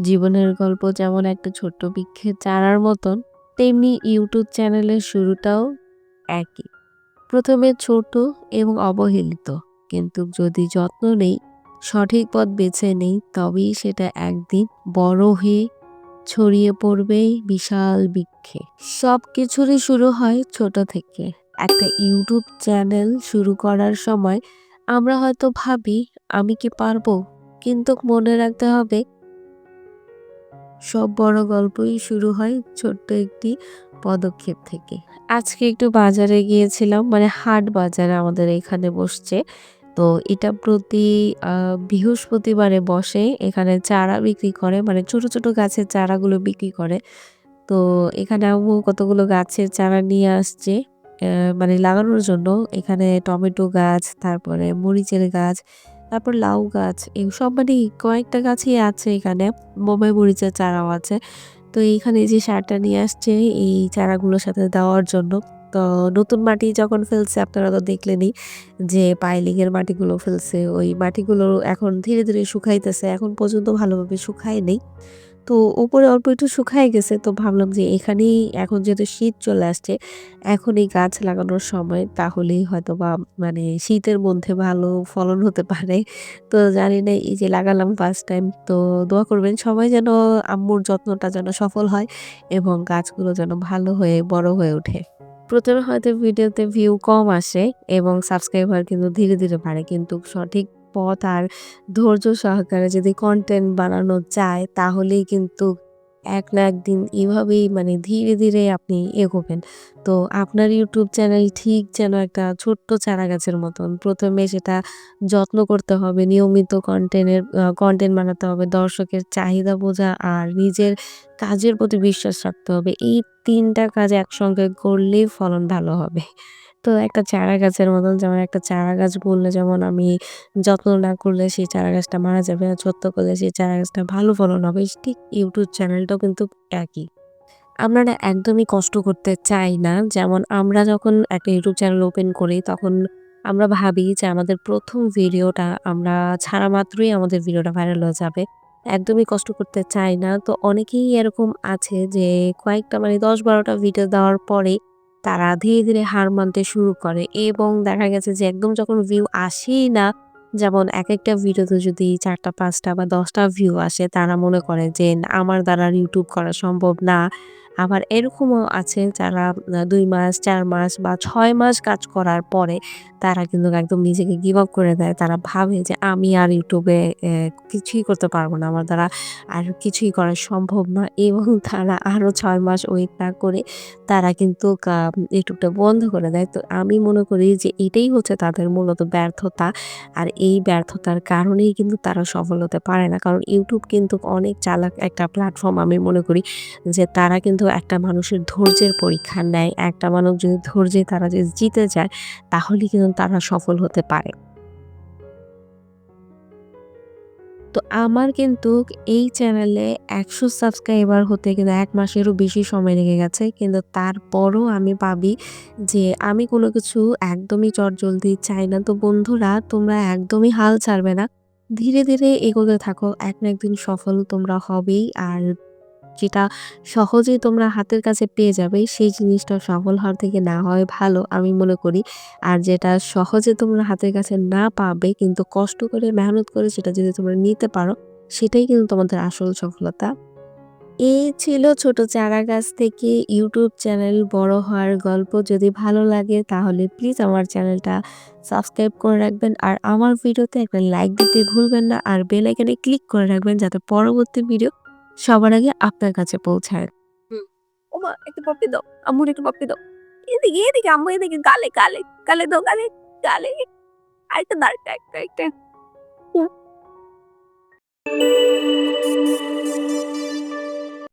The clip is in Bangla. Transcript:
জীবনের গল্প যেমন একটা ছোট্ট বৃক্ষের চারার মতন, তেমনি ইউটিউব চ্যানেলের শুরুটাও একই। প্রথমে ছোট এবং অবহেলিত, কিন্তু যদি যত্ন নেই, সঠিক পথ বেছে নেই, তবেই সেটা একদিন বড় হয়ে ছড়িয়ে পড়বে বিশাল বৃক্ষে সব কিছুরই শুরু হয় ছোট থেকে। একটা ইউটিউব চ্যানেল শুরু করার সময় আমরা হয়তো ভাবি, আমি কি পারব? কিন্তু মনে রাখতে হবে সব বড় গল্পই শুরু হয় ছোট্ট একটি পদক্ষেপ থেকে। আজকে একটু বাজারে গিয়েছিলাম মানে হাট বাজারে আমাদের এখানে বসছে। তো এটা প্রতি বৃহস্পতিবারে বসে, এখানে চারা বিক্রি করে মানে ছোট ছোট গাছের চারাগুলো বিক্রি করে। তো এখানে আম্মু কতগুলো গাছের চারা নিয়ে আসছে মানে লাগানোর জন্য। এখানে টমেটো গাছ, তারপরে মরিচের গাছ তারপর লাউ গাছ, এই সব মানে কয়েকটা গাছই আছে এখানে। বোম্বাই মরিচের চারাও আছে। তো এইখানে যে সারটা নিয়ে আসছে, এই চারাগুলোর সাথে দেওয়ার জন্য। তো নতুন মাটি যখন ফেলছে, আপনারা তো দেখলেনই যে পাইলিংয়ের মাটিগুলো ফেলছে। ওই মাটিগুলো এখন ধীরে ধীরে শুকাইতেছে। এখন পর্যন্ত ভালোভাবে শুকায় নেই তো উপরে অল্প একটু শুকায় গেছে, তো ভাবলাম যে এখানেই এখন যেহেতু শীত চলে আসছে, এখন এই গাছ লাগানোর সময় তাহলেই হয়তো বা মানে শীতের মধ্যে ভালো ফলন হতে পারে। তো জানি না, এই যে লাগালাম ফার্স্ট টাইম তো দোয়া করবেন সবাই যেন আম্মুর যত্নটা যেন সফল হয় এবং গাছগুলো যেন ভালো হয়ে, বড় হয়ে ওঠে। প্রথমে হয়তো ভিডিওতে ভিউ কম আসে এবং সাবস্ক্রাইবার কিন্তু ধীরে ধীরে বাড়ে, কিন্তু সঠিক পথ আর ধৈর্য সহকারে যদি কন্টেন্ট বানানো যায়, তাহলেই কিন্তু এক না একদিন এভাবেই মানে ধীরে ধীরে আপনি এগোবেন। তো আপনার ইউটিউব চ্যানেল ঠিক যেন একটা ছোট্ট চারা গাছের মতন। প্রথমে সেটা যত্ন করতে হবে, নিয়মিত কন্টেন্টের কন্টেন্ট বানাতে হবে, দর্শকের চাহিদা বোঝা আর নিজের কাজের প্রতি বিশ্বাস রাখতে হবে। এই তিনটা কাজ একসঙ্গে করলেই ফলন ভালো হবে। তো একটা চারা গাছের মতন, যেমন একটা চারা গাছ বললে যেমন আমি যত্ন না করলে সেই চারা গাছটা মারা যাবে আর যত্ন করলে সেই চারা গাছটা ভালো ফলন হবে। ঠিক ইউটিউব চ্যানেলটাও কিন্তু একই। আমরা একদমই কষ্ট করতে চাই না। যেমন আমরা যখন একটা ইউটিউব চ্যানেল ওপেন করি, তখন আমরা ভাবি যে আমাদের প্রথম ভিডিওটা আমরা ছাড়া মাত্রই আমাদের ভিডিওটা ভাইরাল হয়ে যাবে। একদমই কষ্ট করতে চাই না। তো অনেকেই এরকম আছে যে কয়েকটা মানে দশ বারোটা ভিডিও দেওয়ার পরে তারা ধীরে ধীরে হার মানতে শুরু করে এবং দেখা গেছে যে একদম যখন ভিউ আসেই না, যেমন এক একটা ভিডিওতে যদি চারটা, পাঁচটা বা দশটা ভিউ আসে, তারা মনে করে যে আমার দ্বারা ইউটিউব করা সম্ভব না। আবার এরকমও আছে যারা দুই মাস, চার মাস বা ছয় মাস কাজ করার পরে তারা কিন্তু একদম নিজেকে গিভ আপ করে দেয়। তারা ভাবে যে আমি আর ইউটিউবে কিছুই করতে পারব না। আমার দ্বারা আর কিছুই করা সম্ভব না। এবং তারা আরও ছয় মাস ওয়েট না করে তারা কিন্তু ইউটিউবটা বন্ধ করে দেয়। তো আমি মনে করি যে এটাই হচ্ছে তাদের মূলত ব্যর্থতা। আর এই ব্যর্থতার কারণেই কিন্তু তারা সফল হতে পারে না। কারণ ইউটিউব কিন্তু অনেক চালাক একটা প্ল্যাটফর্ম আমি মনে করি যে তারা কিন্তু একটা মানুষের ধৈর্যের পরীক্ষা নেয়, একটা মানুষ যদি ধৈর্যে তারা যদি জিতে যায়, তাহলে কিন্তু তারা সফল হতে পারে। তো আমার কিন্তু এই চ্যানেলে একশো সাবস্ক্রাইবার হতে কিন্তু এক মাসেরও বেশি সময় লেগে গেছে। কিন্তু তারপরও আমি ভাবি যে আমি কোনো কিছু একদমই চটজলদি চাই না। তো বন্ধুরা, তোমরা একদমই হাল ছাড়বে না। ধীরে ধীরে এগোতে থাকো, এক না একদিন সফল তোমরা হবেই। আর যেটা সহজেই তোমরা হাতের কাছে পেয়ে যাবে, সেই জিনিসটা সফল হওয়ার থেকে না হয় ভালো, আমি মনে করি। আর যেটা সহজে তোমরা হাতের কাছে না পাবে, কিন্তু কষ্ট করে, মেহনত করে সেটা যদি তোমরা নিতে পারো, সেটাই কিন্তু তোমাদের আসল সফলতা। এই ছিল ছোট চারা গাছ থেকে ইউটিউব চ্যানেল বড় হওয়ার গল্প। যদি ভালো লাগে, তাহলে প্লিজ আমার চ্যানেলটা সাবস্ক্রাইব করে রাখবেন। আর আমার ভিডিওতে একটা লাইক দিতে ভুলবেন না, আর বেল আইকনে ক্লিক করে রাখবেন, যাতে পরবর্তী ভিডিও সবার আগে আপনার কাছে পৌঁছায়। ওমা, একটু পপি দাও। আম্মুর একটু পপি দাও। এদিকে এদিকে, আম্মু, এদিকে। গালে গালে গালে দাও, গালে গালে। আরেকটা দাঁড়টা একটা একটা